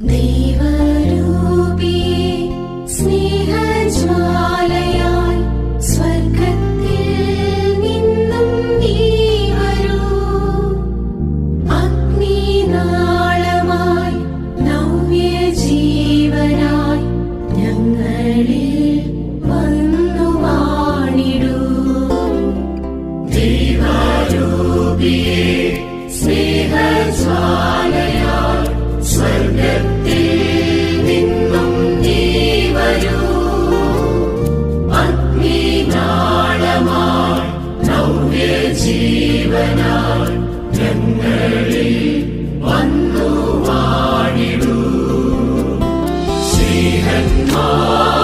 ദൈവരൂപിയെ സ്നേഹജ്വാലയായി സ്വർഗത്തിൽ നിന്നും നവ്യജീവനായി ഞങ്ങളിൽ വന്നു വാണിടൂ ശ്രീഹന്മാരിൽ